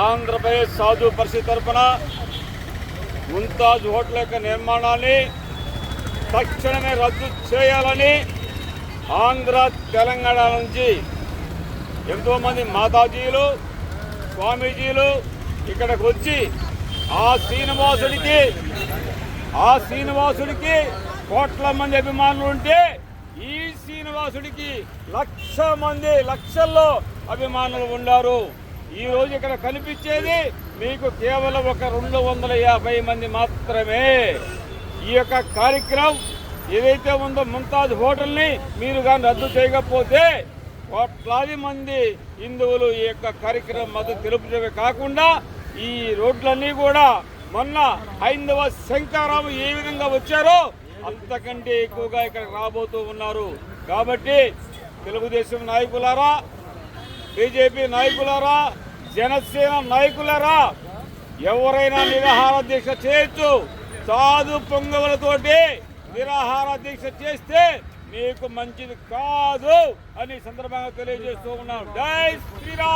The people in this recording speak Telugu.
ఆంధ్రప్రదేశ్ సాధు పరిషత్ తరఫున ముంతాజ్ హోటల్ యొక్క నిర్మాణాన్ని తక్షణమే రద్దు చేయాలని ఆంధ్ర తెలంగాణ నుంచి ఎంతోమంది మాతాజీలు స్వామీజీలు ఇక్కడికి వచ్చి ఆ శ్రీనివాసుడికి ఆ శ్రీనివాసుడికి కోట్ల మంది అభిమానులు ఉంటే ఈ శ్రీనివాసుడికి లక్ష మంది లక్షల్లో అభిమానులు ఉన్నారు ఈ రోజు ఇక్కడ కనిపించేది మీకు కేవలం ఒక రెండు వందల యాభై మంది మాత్రమే. ఈ యొక్క కార్యక్రమం ఏదైతే ఉందో ముంతాజ్ హోటల్ని మీరు కానీ రద్దు చేయకపోతే కోట్లాది మంది హిందువులు ఈ యొక్క కార్యక్రమం మద్దతు తెలుపడమే కాకుండా ఈ రోడ్లన్నీ కూడా మొన్న హైందవ శంకారాము ఏ విధంగా వచ్చారో అంతకంటే ఎక్కువగా ఇక్కడ రాబోతూ ఉన్నారు. కాబట్టి తెలుగుదేశం నాయకులారా బీజేపీ నాయకులరా జనసేన నాయకులరా ఎవరైనా నిరాహార దీక్ష చేయొచ్చు. సాధు పొంగవులతోటి నిరాహార దీక్ష చేస్తే మీకు మంచిది కాదు అని సందర్భంగా తెలియజేస్తూ ఉన్నాం. జై శ్రీరామ్!